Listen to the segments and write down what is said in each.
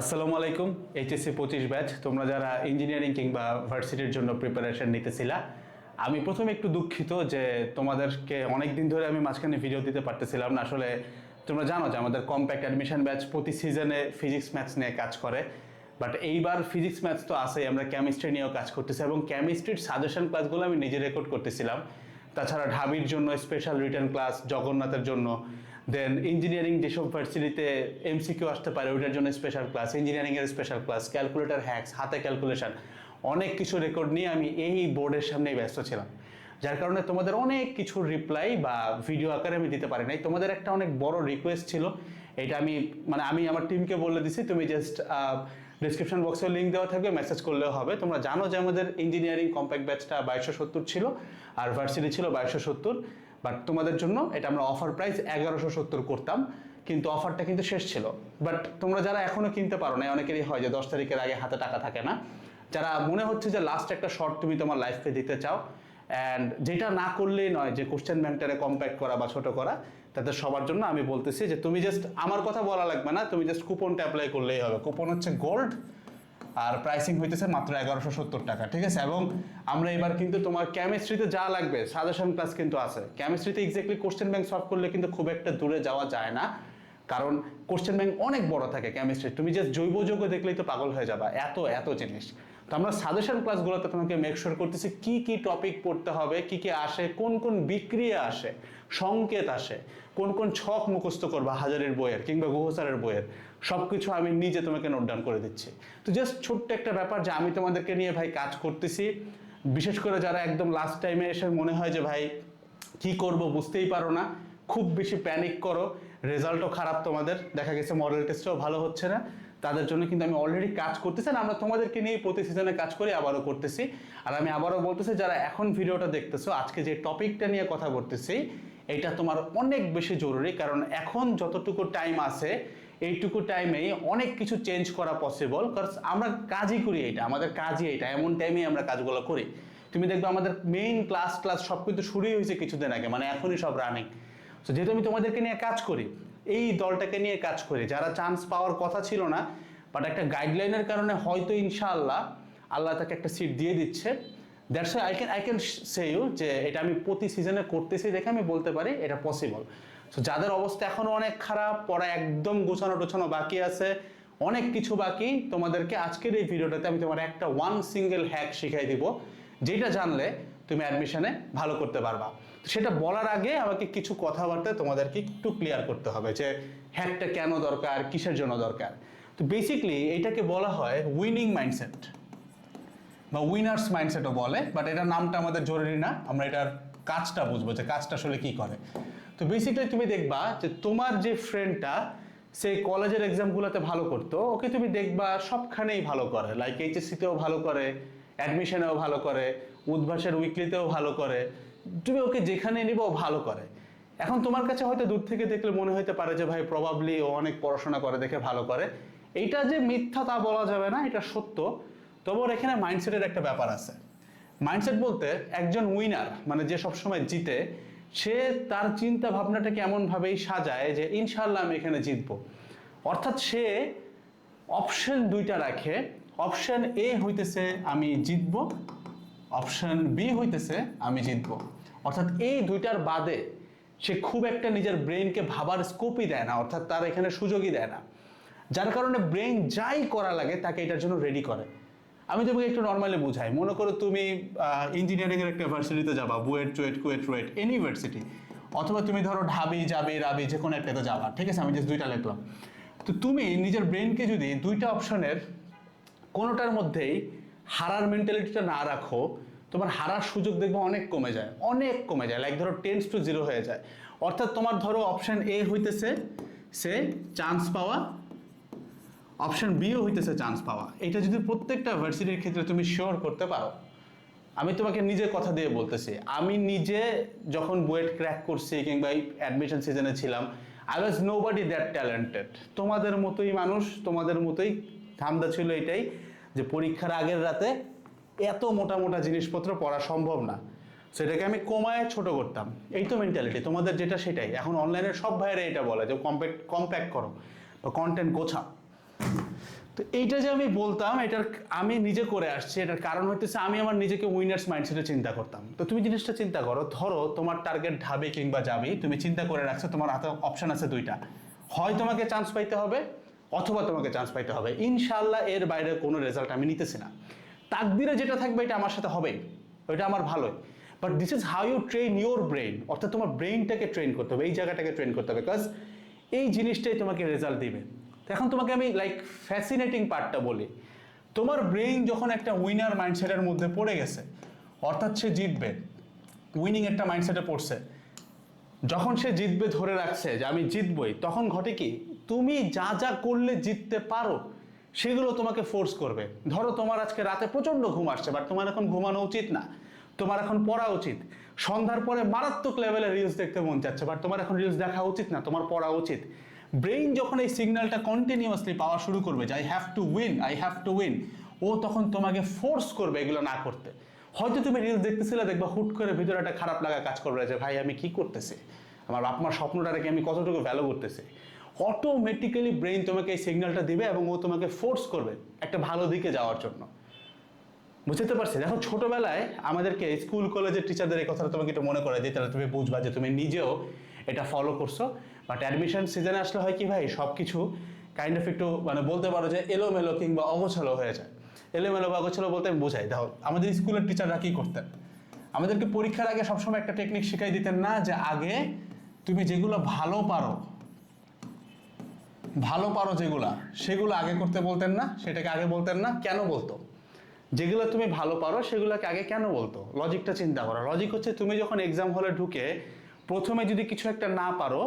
আসসালামু আলাইকুম, এইচএসসি পঁচিশ ব্যাচ। তোমরা যারা ইঞ্জিনিয়ারিং কিংবা ভার্সিটির জন্য প্রিপারেশন নিতেছিলা, আমি প্রথমে একটু দুঃখিত যে তোমাদেরকে অনেক দিন ধরে আমি মাঝখানে ভিডিও দিতে পারতেছিলাম না। আসলে তোমরা জানো যে আমাদের কম্প্যাক্ট অ্যাডমিশন ব্যাচ প্রতি সিজনে ফিজিক্স ম্যাথস নিয়ে কাজ করে। বাট এইবার ফিজিক্স ম্যাথস তো আসেই আমরা কেমিস্ট্রি নিয়েও কাজ করতেছি এবং কেমিস্ট্রির সাজেশন ক্লাসগুলো আমি নিজে রেকর্ড করতেছিলাম। তাছাড়া ঢাবির জন্য স্পেশাল রিটার্ন ক্লাস জগন্নাথের জন্য। দেন ইঞ্জিনিয়ারিং যেসব ভার্সিটিতে এমসিকিউ আসতে পারে, ওইটার জন্য স্পেশাল ক্লাস ইঞ্জিনিয়ারিংয়ের স্পেশাল ক্লাস ক্যালকুলেটার হ্যাক্স হাতে ক্যালকুলেশন অনেক কিছু রেকর্ড নিয়ে আমি এই বোর্ডের সামনেই ব্যস্ত ছিলাম। যার কারণে তোমাদের অনেক কিছু রিপ্লাই বা ভিডিও আকারে আমি দিতে পারি নাই। তোমাদের একটা অনেক বড় রিকোয়েস্ট ছিল, এটা আমি মানে আমি আমার টিমকে বলে দিছি, তুমি জাস্ট ডিসক্রিপশন বক্সে লিঙ্ক দেওয়া থাকবে মেসেজ করলেও হবে। তোমরা জানো যে আমাদের ইঞ্জিনিয়ারিং কম্প্যাক্ট ব্যাচটা বাইশশো সত্তর ছিল, আর ভার্সিটি ছিল বাইশশো সত্তর। বাট তোমাদের জন্য এটা আমরা অফার প্রাইস এগারোশো সত্তর করতাম, কিন্তু অফারটা কিন্তু শেষ ছিল। বাট তোমরা যারা এখনও কিনতে পারো না অনেকেরই হয় যে দশ তারিখের আগে হাতে টাকা থাকে না। যারা মনে হচ্ছে যে লাস্ট একটা শর্ট তুমি তোমার লাইফকে দিতে চাও অ্যান্ড যেটা না করলেই নয় যে কোশ্চেন ব্যাংকটারে কম্প্যাক্ট করা বা ছোট করা তাদের সবার জন্য আমি বলতেছি যে তুমি জাস্ট আমার কথা বলা লাগবে না, তুমি জাস্ট কুপনটা অ্যাপ্লাই করলেই হবে। কুপন হচ্ছে গোল্ড আর প্রাইসিং হইতেছে মাত্র এগারোশো সত্তর টাকা, ঠিক আছে? এবং আমরা এবার কিন্তু তোমার কেমিস্ট্রিতে যা লাগবে সাজেশন ক্লাস কিন্তু আছে। কেমিস্ট্রিতে এক্স্যাক্টলি কোশ্চেন ব্যাংক সলভ করলে কিন্তু খুব একটা দূরে যাওয়া যায় না। কারণ কোশ্চেন ব্যাংক অনেক বড় থাকে কেমিস্ট্রি তুমি জাস্ট জৈব যৌগ দেখলেই তো পাগল হয়ে যাবা, এত এত জিনিস। তো আমরা সাজেশন ক্লাসগুলোতে তোমাকে মেক শিওর করতেছি কি কি টপিক পড়তে হবে, কি কি আসে, কোন কোন বিক্রিয়া আসে, সংকেত আসে, কোন কোন ছক মুখস্থ করবা হাজারের বইয়ের কিংবা গুহসারের বইয়ের। সব কিছু আমি নিজে তোমাকে নোট ডাউন করে দিচ্ছি। তো জাস্ট ছোট্ট একটা ব্যাপার যে আমি তোমাদেরকে নিয়ে ভাই কাজ করতেছি। বিশেষ করে যারা একদম লাস্ট টাইমে এসে মনে হয় যে ভাই কি করব বুঝতেই পারো না, খুব বেশি প্যানিক করো। রেজাল্টও খারাপ তোমাদের, দেখা গেছে মডেল টেস্টও ভালো হচ্ছে না। তাদের জন্য কিন্তু আমি অলরেডি কাজ করতেছি আর আমরা তোমাদেরকে নিয়ে প্রতি সিজনে কাজ করি, আবারও করতেছি। আর আমি আবারও বলতেছি, যারা এখন ভিডিওটা দেখতেছো, আজকে যে টপিকটা নিয়ে কথা বলতেছি, এটা তোমার অনেক বেশি জরুরি। কারণ এখন যতটুকু টাইম আছে এইটুকু টাইমেই অনেক কিছু চেঞ্জ করা পসিবল কারণ আমরা কাজই করি এটা, আমাদের কাজই এটা, এমন টাইমেই আমরা কাজগুলো করি। তুমি দেখবে আমাদের মেইন ক্লাস ক্লাস সব কিন্তু শুরুই হয়েছে কিছুদিন আগে মানে এখনই সব রানিং তো যেহেতু আমি তোমাদেরকে নিয়ে কাজ করি, এই দলটাকে নিয়ে কাজ করি, যারা চান্স পাওয়ার কথা ছিল না বাট একটা গাইডলাইনের কারণে হয়তো ইনশাআল্লাহ আল্লাহ তাকে একটা সিট দিয়ে দিচ্ছে। That's I can I can say you যে, এটা আমি প্রতি সিজনে করতেছি দেখে আমি বলতে পারি এটা পসিবল সো যাদের অবস্থা এখনও অনেক খারাপ পড়া একদম গোছানো টোছানো বাকি আছে, অনেক কিছু বাকি, তোমাদেরকে আজকের এই ভিডিওটাতে আমি তোমার একটা ওয়ান সিঙ্গেল হ্যাক শিখাই দিব, যেটা জানলে তুমি অ্যাডমিশনে ভালো করতে পারবা। সেটা বলার আগে আমাকে কিছু কথাবার্তা তোমাদেরকে একটু ক্লিয়ার করতে হবে যে হ্যাকটা কেন দরকার, কিসের জন্য দরকার। তো বেসিকলি এটাকে বলা হয় উইনিং মাইন্ডসেট বা উইনার্স মাইন্ডসেটও বলে বাট এটার নামটা আমাদের জরুরি না, আমরা এটার কাজটা বুঝব যে কাজটা আসলে কি করে। তো বেসিক্যালি তুমি দেখবা যে তোমার যে ফ্রেন্ডটা সে কলেজের এক্সামগুলোতে ভালো করতো, ওকে তুমি দেখবা সবখানেই ভালো করে। লাইক এইচএসসিতেও ভালো করে অ্যাডমিশনেও ভালো করে, উদ্ভাসের উইকলিতেও ভালো করে। তুমি ওকে যেখানে নিবে ভালো করে। এখন তোমার কাছে হয়তো দূর থেকে দেখলে মনে হতে পারে যে ভাই প্রবাবলি ও অনেক পড়াশোনা করে দেখে ভালো করে। এইটা যে মিথ্যা তা বলা যাবে না, এটা সত্য। তবে ওর এখানে মাইন্ডসেটের একটা ব্যাপার আছে। মাইন্ডসেট বলতে একজন উইনার মানে যে সবসময় জিতে সে তার চিন্তা ভাবনাটাকে এমনভাবেই সাজায় যে ইনশাল্লাহ আমি এখানে জিতবো। অর্থাৎ সে অপশন দুইটা রাখে। অপশন এ হইতেছে আমি জিতবো, অপশন বি হইতেছে আমি জিতবো। অর্থাৎ এই দুইটার বাদে সে খুব একটা নিজের ব্রেনকে ভাবার স্কোপই দেয় না, অর্থাৎ তার এখানে সুযোগই দেয় না। যার কারণে ব্রেন যাই করা লাগে তাকে এটার জন্য রেডি করে। আমি তোমাকে একটু নর্মালি বুঝাই। মনে করো তুমি ইঞ্জিনিয়ারিং এর একটা ভার্সিটিতে যাবা, বুয়েট, চুয়েট, কুয়েট, রুয়েট ইউনিভার্সিটি অথবা তুমি ধরো ঢাবি যাবি রাবি, যে কোনো একটাতে যাবা। ঠিক আছে? আমি জাস্ট দুইটা লিখলাম। তো তুমি নিজের ব্রেনকে যদি দুইটা অপশনের কোনোটার মধ্যেই হারার মেন্টালিটিটা না রাখো, তোমার হারার সুযোগ দেখবে অনেক কমে যায়। অনেক কমে যায়। লাইক ধরো টেন্স টু জিরো হয়ে যায়। অর্থাৎ তোমার ধরো অপশান এ হইতেছে, সে চান্স পাওয়া অপশন বিও হইতেছে চান্স পাওয়া। এটা যদি প্রত্যেকটা ভার্সিটির ক্ষেত্রে তুমি শিওর করতে পারো, আমি তোমাকে নিজে কথা দিয়ে বলতেছি। আমি নিজে যখন বুয়েট ক্র্যাক করছি কিংবা অ্যাডমিশন সিজনে ছিলাম I was nobody that talented তোমাদের মতোই মানুষ, তোমাদের মতোই ধান্দা ছিল এটাই যে পরীক্ষার আগের রাতে এত মোটা মোটা জিনিসপত্র পড়া সম্ভব না। সেটাকে আমি কমায় ছোট করতাম। এই তো মেন্টালিটি তোমাদের যেটা সেটাই। এখন অনলাইনে সব ভাইয়েরা এটা বলে যে কম্প্যাক্ট কম্প্যাক্ট করো বা কন্টেন্ট গোছাও। তো এইটা যে আমি বলতাম, এটার আমি নিজে করে আসছি, এটার কারণ হচ্ছে আমি আমার নিজেকে উইনার্স মাইন্ডসেটে চিন্তা করতাম। তো তুমি জিনিসটা চিন্তা করো, ধরো তোমার টার্গেট ঢাবে কিংবা যাবে, তুমি চিন্তা করে রাখছো তোমার হাতে অপশন আছে দুইটা। হয় তোমাকে চান্স পাইতে হবে, অথবা তোমাকে চান্স পাইতে হবে। ইনশাল্লাহ এর বাইরে কোনো রেজাল্ট আমি নিতেছি না। তাকদিরে যেটা থাকবে, এটা আমার সাথে হবেই ওইটা আমার ভালোই। But this is how you train your brain অর্থাৎ তোমার ব্রেনটাকে ট্রেন করতে হবে, এই জায়গাটাকে ট্রেন করতে হবে বিকজ এই জিনিসটাই তোমাকে রেজাল্ট দিবে। এখন তোমাকে আমি লাইক ফ্যাসিনেটিং পার্টটা বলি। তোমার ব্রেইন যখন একটা উইনার মাইন্ডসেটের মধ্যে পড়ে গেছে, অর্থাৎ সে জিতবে উইনিং একটা মাইন্ডসেটে পড়ছে, যখন সে জিতবে ধরে রাখছে যে আমি জিতবই, তখন ঘটে কি? তুমি যা যা করলে জিততে পারো, সেগুলো তোমাকে ফোর্স করবে। ধরো তোমার আজকে রাতে প্রচণ্ড ঘুম আসছে বাট তোমার এখন ঘুমানো উচিত না, তোমার এখন পড়া উচিত, সন্ধ্যার পরে মারাত্মক লেভেলে রিলস দেখতে মন চাচ্ছে বাট তোমার এখন রিলস দেখা উচিত না, তোমার পড়া উচিত। ব্রেইন যখন এই সিগন্যালটা কন্টিনিউয়াসলি পাওয়া শুরু করবে যে I have to win I have to win ও তখন তোমাকে ফোর্স করবে এগুলো না করতে। হয়তো তুমি রিলস দেখতেছিলে, দেখবা হুট করে ভিতরে একটা খারাপ লাগা কাজ করবে যে, ভাই, আমি কি করতেছি? আমার বাপ মার স্বপ্নটাকে আমি কতটুকু ভ্যালু করতেছি? অটোমেটিক্যালি ব্রেইন তোমাকে এই সিগন্যালটা দিবে এবং ও তোমাকে ফোর্স করবে একটা ভালো দিকে যাওয়ার জন্য। বুঝতে পারছি? দেখো, ছোটবেলায় আমাদেরকে স্কুল কলেজের টিচারদের এই কথাটা তোমাকে একটু মনে করে তাহলে তুমি বুঝবা যে তুমি নিজেও এটা ফলো করছ। বাট অ্যাডমিশন সিজনে আসলে হয় কি ভাই সব কিছু কাইন্ড অফ একটু মানে বলতে পারো যে এলোমেলো কিংবা অগোছালো হয়ে যায়। এলোমেলো বা অগোছালো বলতে বোঝাই। দেখো, আমাদের স্কুলের টিচাররা কি করতেন? আমাদেরকে পরীক্ষার আগে সবসময় একটা টেকনিক শিখাই দিতেন না যে আগে তুমি যেগুলো ভালো পারো ভালো পারো যেগুলা, সেগুলো আগে করতে বলতেন না, সেটাকে আগে বলতেন না, কেন বলতো? যেগুলো তুমি ভালো পারো, সেগুলোকে আগে কেন বলতো? লজিকটা চিন্তা করো। লজিক হচ্ছে তুমি যখন এক্সাম হলে ঢুকে প্রথমে যদি কিছু একটা না পারো,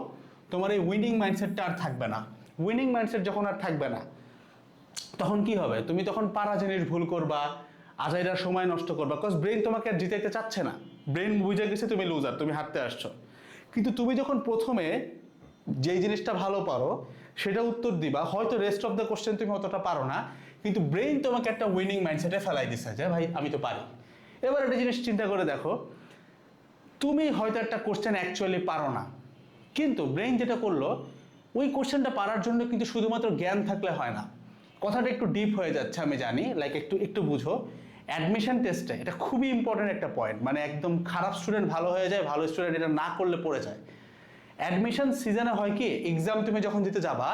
তোমার এই উইনিং মাইন্ডসেটটা আর থাকবে না। উইনিং মাইন্ডসেট যখন আর থাকবে না, তখন কি হবে? তুমি তখন পারা জিনিস ভুল করবা, আজাইরা সময় নষ্ট করবা বিকজ ব্রেন তোমাকে আর জিতাইতে চাচ্ছে না। ব্রেন বুঝে গেছে তুমি লুজার তুমি হারতে আসছো। কিন্তু তুমি যখন প্রথমে যেই জিনিসটা ভালো পারো, সেটা উত্তর দিবা। হয়তো রেস্ট অফ দ্য কোশ্চেন তুমি অতটা পারো না, কিন্তু ব্রেন তোমাকে একটা উইনিং মাইন্ডসেটে ফেলাই দিছে যে, ভাই, আমি তো পারি। এবার একটা জিনিস চিন্তা করে দেখো তুমি হয়তো একটা কোশ্চেন অ্যাকচুয়ালি পারো না। কিন্তু ব্রেন যেটা করল, ওই কোশ্চেনটা পারার জন্য কিন্তু শুধুমাত্র জ্ঞান থাকলে হয় না। কথাটা একটু ডিপ হয়ে যাচ্ছে, আমি জানি লাইক একটু একটু বুঝো। অ্যাডমিশন টেস্টে এটা খুবই ইম্পর্টেন্ট একটা পয়েন্ট মানে একদম খারাপ স্টুডেন্ট ভালো হয়ে যায়, ভালো স্টুডেন্ট এটা না করলে পড়ে যায়। অ্যাডমিশন সিজনে হয় কি এক্সাম তুমি যখন দিতে যাবা,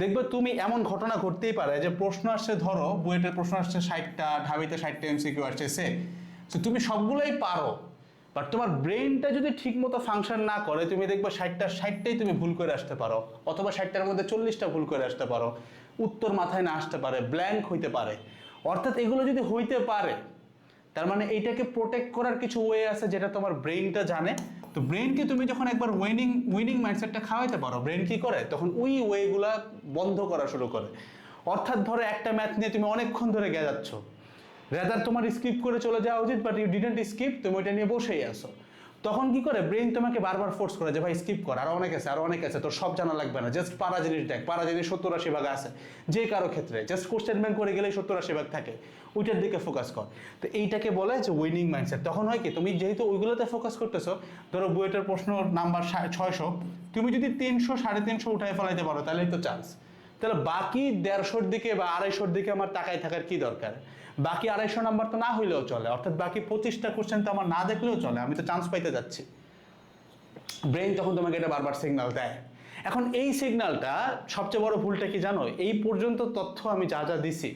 দেখবে তুমি এমন ঘটনা ঘটতেই পারে যে প্রশ্ন আসছে, ধরো, বুয়েটের প্রশ্ন আসছে ষাটটা, ঢাবিতে ষাটটা এমসিকিউ আসছে, সে। তো তুমি সবগুলোই পারো। বাট তোমার ব্রেনটা যদি ঠিক মতো ফাংশন না করে, তুমি দেখবে ষাটটা, ষাটটাই তুমি ভুল করে আসতে পারো। অথবা ষাটটার মধ্যে চল্লিশটা ভুল করে আসতে পারো। উত্তর মাথায় না আসতে পারে ব্ল্যাঙ্ক হইতে পারে। অর্থাৎ এগুলো যদি হইতে পারে, তার মানে এইটাকে প্রোটেক্ট করার কিছু ওয়ে আছে যেটা তোমার ব্রেইনটা জানে। তো ব্রেনকে তুমি যখন একবার উইনিং উইনিং মাইন্ডসেটটা খাওয়াইতে পারো ব্রেন কি করে? তখন ওই ওয়েগুলা বন্ধ করা শুরু করে। অর্থাৎ ধরো একটা ম্যাথ নিয়ে তুমি অনেকক্ষণ ধরে গে যাচ্ছ রেদার তোমার স্কিপ করে চলে যাওয়া উচিত বাট ইউ ডিডেন্ট স্কিপ তুমি ওইটা নিয়ে বসেই আসো তখন কি করে? ব্রেন তোমাকে বারবার ফোর্স করে যে, ভাই স্কিপ কর। আরও অনেক আছে, আরও অনেক আছে, তোর সব জানা লাগবে না। জাস্ট পারা জিনিস দেখ, পারা জিনিস সত্তর আশি ভাগ আছে, যে কারও ক্ষেত্রে। জাস্ট কোশ্চেন ব্যাংক করে গেলেই সত্তর আশি ভাগ থাকে, ওইটার দিকে ফোকাস কর। তো এইটাকে বলে যে উইনিং মাইন্ডসেট তখন হয় কি, তুমি যেহেতু ওইগুলোতে ফোকাস করতেছো, ধরো বুয়েটের প্রশ্ন নাম্বার ছয়শো, তুমি যদি তিনশো, সাড়ে তিনশো উঠায় ফেলাইতে পারো, তাহলেই তো চান্স তাহলে বাকি দেড়শোর দিকে বা আড়াইশোর দিকে আমার তাকায় থাকার কি দরকার? বাকি আড়াইশো নাম্বার তো না হইলেও চলে। অর্থাৎ বাকি পঁচিশটা কোশ্চেন তো আমার না দেখলেও চলে। আমি তো চান্স পাইতে যাচ্ছি। ব্রেন তখন তোমাকে এটা বারবার সিগনাল দেয়। এখন এই সিগনালটা সবচেয়ে বড় ভুলটা কি জানো? এই পর্যন্ত তথ্য আমি যা যা দিছি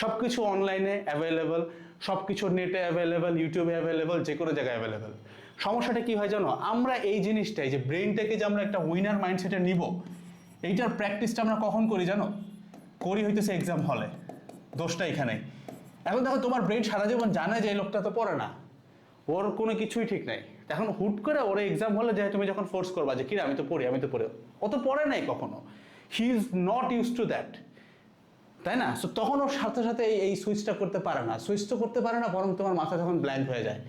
সব কিছু অনলাইনে অ্যাভেলেবেল সব কিছু নেটে অ্যাভেলেবেল ইউটিউবে অ্যাভেলেবেল যে কোনো জায়গায় অ্যাভেলেবেল সমস্যাটা কি হয় জানো? আমরা এই জিনিসটাই, যে ব্রেনটাকে যে আমরা একটা উইনার মাইন্ডসেটে নিব, এইটার প্র্যাকটিসটা আমরা কখন করি জানো? করি হইতেছে এক্সাম হলে দোষটা এখানেই। এখন দেখো তোমার ব্রেন সারা জীবন জানে যে এই লোকটা তো পড়ে না। ওর কোনো কিছুই ঠিক নাই। এখন হুট করে ওর এক্সাম হলে যে তুমি যখন ফোর্স করবা যে, কিরে, আমি তো পড়ি, আমি তো পড়ি। ও তো পড়ে নাই কখনো। He is not use to that তাই না? সো তখন ওর সাথে সাথে এই সুইচটা করতে পারে না। সুইচ তো করতে পারে না, বরং তোমার মাথা তখন ব্ল্যাঙ্ক হয়ে যায়।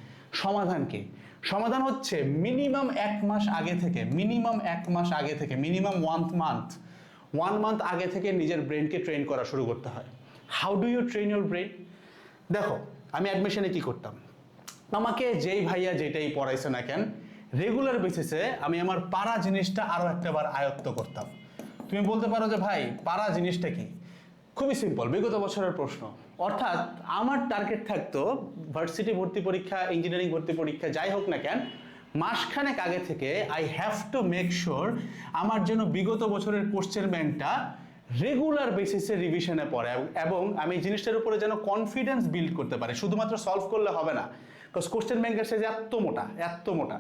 সমাধান কি? সমাধান হচ্ছে মিনিমাম এক মাস আগে থেকে মিনিমাম এক মাস আগে থেকে minimum one month one month আগে থেকে নিজের ব্রেনকে ট্রেন করা শুরু করতে হয়। How do you train your brain দেখো, আমি অ্যাডমিশনে কি করতাম? আমাকে যেই ভাইয়া যেটাই পড়াইছে না কেন রেগুলার বেসিসে আমি আমার পাড়া জিনিসটা আরও একটাবার আয়ত্ত করতাম। তুমি বলতে পারো যে, ভাই, পাড়া জিনিসটা কি? খুবই সিম্পল বিগত বছরের প্রশ্ন। অর্থাৎ আমার টার্গেট থাকতো ভার্সিটি ভর্তি পরীক্ষা ইঞ্জিনিয়ারিং ভর্তি পরীক্ষা, যাই হোক না কেন, মাসখানেক আগে থেকে I have to make sure আমার যেন বিগত বছরের কোশ্চেন ব্যাংকটা রেগুলার বেসিসে রিভিশনে পড়ে, এবং- আমি জিনিসটার উপরে যেন কনফিডেন্স বিল্ড করতে পারি, শুধুমাত্র সলভ করলে হবে না। বিকজ কোশ্চেন ব্যাংকের সাইজ এত মোটা এত মোটা।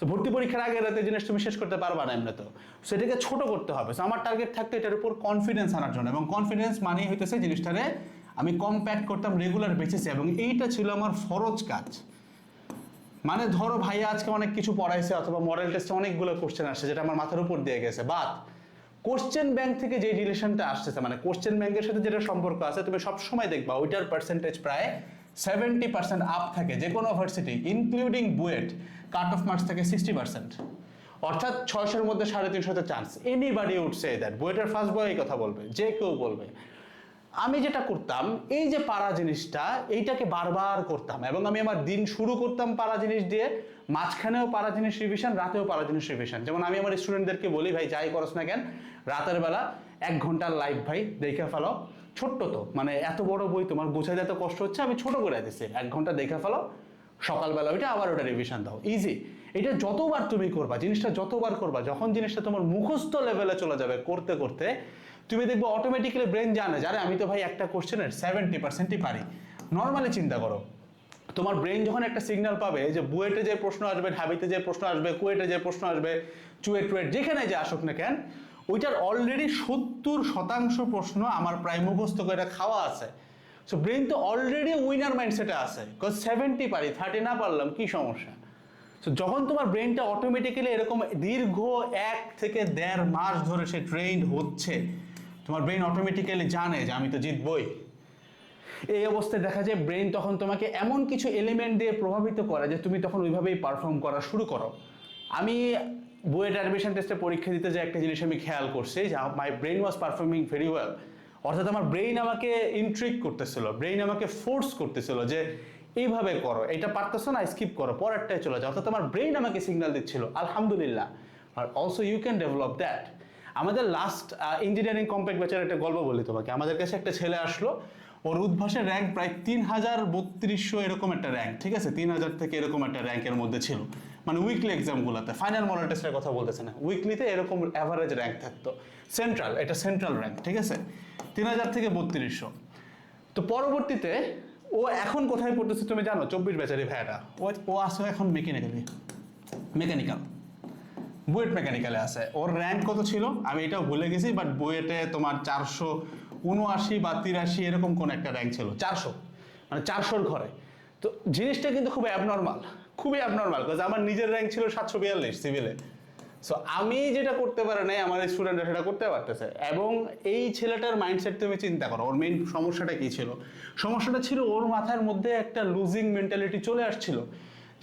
তো ভর্তি পরীক্ষার আগে রাতে জিনিস তুমি শেষ করতে পারবা না এমনি তো সেটাকে ছোট করতে হবে। সো আমার টার্গেট থাকতো এটার উপর কনফিডেন্স আনার জন্য, এবং কনফিডেন্স মানেই হইতেছে জিনিসটারে আমি কম্প্যাক্ট করতাম রেগুলার বেসিসে এবং এইটা ছিল আমার ফরজ কাজ। মানে ধরো ভাইয়া আজকে অনেক কিছু পড়াইছে, অথবা মডেল টেস্টে অনেকগুলো কোশ্চেন আসছে, যেটা আমার মাথার উপর দিয়ে গেছে। বাট কোশ্চেন ব্যাংক থেকে যে রিলেশনটা আসতেছে মানে কোশ্চেন ব্যাংকের সাথে যেটা সম্পর্ক আছে, তুমি সবসময় দেখবা ওইটার পার্সেন্টেজ প্রায় সেভেন্টি পার্সেন্ট আপ থাকে যে কোনো versity including BUET cut off marks থেকে সিক্সটি পার্সেন্ট অর্থাৎ ছয়শোর মধ্যে সাড়ে তিনশোতে চান্স এনিবাডি উঠছে দ্যাট বুয়েটের ফার্স্ট বয় এই কথা বলবে, যে কেউ বলবে। আমি যেটা করতাম, এই যে পাড়া জিনিসটা, এইটাকে বারবার করতাম। এবং আমি আমার দিন শুরু করতাম পাড়া জিনিস দিয়ে, মাঝখানেও পাড়া জিনিস রিভিশন রাতেও পারা জিনিস রিভিশন যেমন আমি আমার স্টুডেন্টদেরকে বলি, ভাই, যাই করস না কেন, রাতের বেলা এক ঘণ্টার লাইভ ভাই, দেখে ফেলো। ছোট্ট তো মানে এত বড় বই তোমার বোঝাতে এত কষ্ট হচ্ছে, আমি ছোট করে দিচ্ছি এক ঘণ্টা দেখে ফেলো, সকালবেলা ওইটা আবার ওটা রিভিশন দাও। ইজি এটা যতবার তুমি করবা, জিনিসটা যতবার করবা, যখন জিনিসটা তোমার মুখস্থ লেভেলে চলে যাবে করতে করতে, তুমি দেখবে অটোমেটিক্যালি ব্রেন জানে জানে আমি তো ভাই একটা কোশ্চেনের সেভেন্টি পার্সেন্টই পারি। নর্মালি চিন্তা করো, তোমার ব্রেন যখন একটা সিগন্যাল পাবে যে, বুয়েটে যে প্রশ্ন আসবে, ঢাবিতে যে প্রশ্ন আসবে, কুয়েটে যে প্রশ্ন আসবে, চুয়েট, টুয়েট, যেখানে যে আসুক না কেন, ওইটার অলরেডি সত্তর শতাংশ প্রশ্ন আমার প্রায় মুখস্থ করে খাওয়া আছে। সো ব্রেন তো অলরেডি উইনার মাইন্ডসেটে আছে বিকজ সেভেন্টি পারি থার্টি না পারলাম, কি সমস্যা? সো যখন তোমার ব্রেনটা অটোমেটিক্যালি এরকম দীর্ঘ এক থেকে দেড় মাস ধরে সে ট্রেন্ড হচ্ছে, তোমার ব্রেন অটোমেটিক্যালি জানে যে আমি তো জিতবই। এই অবস্থায় দেখা যায় ব্রেন তখন তোমাকে এমন কিছু এলিমেন্ট দিয়ে প্রভাবিত করে যে তুমি তখন ওইভাবেই পারফর্ম করা শুরু করো। আমি বুয়েট অ্যাডমিশন টেস্টে পরীক্ষা দিতে যে একটা জিনিস আমি খেয়াল করছি যে my brain was performing very well অর্থাৎ আমার ব্রেইন আমাকে ইন্ট্রিক করতেছিল ব্রেইন আমাকে ফোর্স করতেছিল যে এইভাবে করো, এটা পারতেছো না স্কিপ করো, পরেরটায় চলে যাও। অর্থাৎ আমার ব্রেইন আমাকে সিগন্যাল দিচ্ছিল, আলহামদুলিল্লাহ। আর also you can develop that আমাদের লাস্ট ইঞ্জিনিয়ারিং কম্প্যাক্ট ব্যাচের একটা গল্প বলি তোমাকে। আমাদের কাছে একটা ছেলে আসলো, ওর উদ্ভাসের র্যাঙ্ক প্রায় তিন হাজার বত্রিশশো এরকম একটা র্যাঙ্ক ঠিক আছে? তিন হাজার থেকে এরকম একটা র্যাঙ্কের মধ্যে ছিল। মানে উইকলি এক্সামগুলোতে ফাইনাল মডেল টেস্টের কথা বলতেছে না। উইকলিতে এরকম অ্যাভারেজ র্যাঙ্ক থাকতো। সেন্ট্রাল এটা সেন্ট্রাল র্যাঙ্ক ঠিক আছে? তিন হাজার থেকে বত্রিশশো। তো পরবর্তীতে ও এখন কোথায় পড়তেছে তুমি জানো? চব্বিশ বেচারি ভাইয়াটা। ও আসে এখন মেকানিক্যালি মেকানিক্যাল বুয়েট মেকানিক্যালে আছে। ওর র্যাঙ্ক কত ছিল? আমি এটাও ভুলে গেছি বাট বুয়েটে তোমার চারশো উনআশি বা তিরাশি এরকম কোন একটা র্যাঙ্ক ছিল। চারশো। মানে চারশোর ঘরে। তো জিনিসটা কিন্তু খুব অ্যাবনর্মাল খুবই অ্যাবনর্মাল বিকজ আমার নিজের র্যাঙ্ক ছিল সাতশো বিয়াল্লিশ সিভিলে সো আমি যেটা করতে পারে নাই আমার স্টুডেন্টরা সেটা করতে পারতেছে। এবং এই ছেলেটার মাইন্ডসেট তুমি চিন্তা করো, ওর মেইন সমস্যাটা কী ছিল? সমস্যাটা ছিল ওর মাথার মধ্যে একটা লুজিং মেন্টালিটি চলে আসছিল।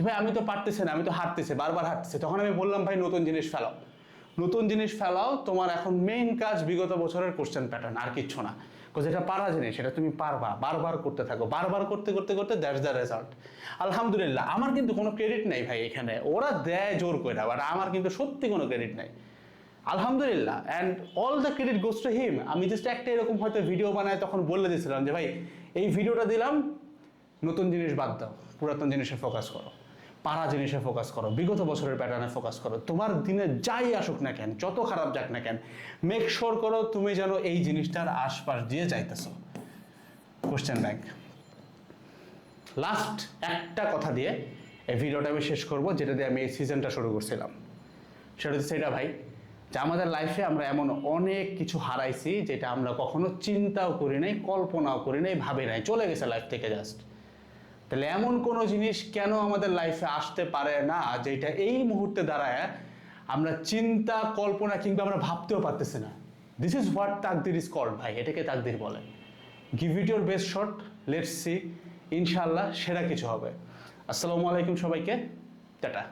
ভাই, আমি তো পারতেছি না, আমি তো হারতেছি, বারবার হারতেছি। তখন আমি বললাম, ভাই, নতুন জিনিস ফেলাও। নতুন জিনিস ফেলাও, তোমার এখন মেইন কাজ বিগত বছরের কোশ্চেন প্যাটার্ন আর কিচ্ছু না। বিকজ এটা পারা জিনিস সেটা তুমি পারবা। বারবার করতে থাকো, বারবার করতে করতে করতে দ্যাটস দ্য রেজাল্ট আলহামদুলিল্লাহ, আমার কিন্তু কোনো ক্রেডিট নাই ভাই এখানে। ওরা দেয় জোর করে বাট আমার কিন্তু সত্যি কোনো ক্রেডিট নাই। আলহামদুলিল্লাহ and all the credit goes to him আমি জাস্ট একটা এরকম হয়তো ভিডিও বানায় তখন বলে দিয়েছিলাম যে, ভাই, এই ভিডিওটা দিলাম, নতুন জিনিস বাদ দাও, পুরাতন জিনিসে ফোকাস করো। পাড়া জিনিসে ফোকাস করো, বিগত বছরের প্যাটার্নে ফোকাস করো, তোমার দিনে যাই আসুক না কেন, যত খারাপ যাক না কেন মেক শিওর করো তুমি যেন এই জিনিসটার আশপাশ দিয়ে যাইতেছো। কোশ্চেন ব্যাংক লাস্ট একটা কথা দিয়ে এই ভিডিওটা আমি শেষ করব, যেটা দিয়ে আমি এই সিজনটা শুরু করছিলাম। সেটা হচ্ছে সেটা ভাই, যে আমাদের লাইফে আমরা এমন অনেক কিছু হারাইছি, যেটা আমরা কখনো চিন্তাও করি নাই, কল্পনাও করি নাই, ভাবি নাই, চলে গেছে লাইফ থেকে জাস্ট তাহলে এমন কোনো জিনিস কেন আমাদের লাইফে আসতে পারে না যেটা এই মুহূর্তে দাঁড়ায় আমরা চিন্তা, কল্পনা কিংবা আমরা ভাবতেও পারতেছি না? দিস ইজ হোয়াট তাকদির ইজ কল ভাই, এটাকে তাকদির বলে। Give it your best shot let's see ইনশাল্লাহ সেরা কিছু হবে। আসসালামু আলাইকুম সবাইকে। টাটা।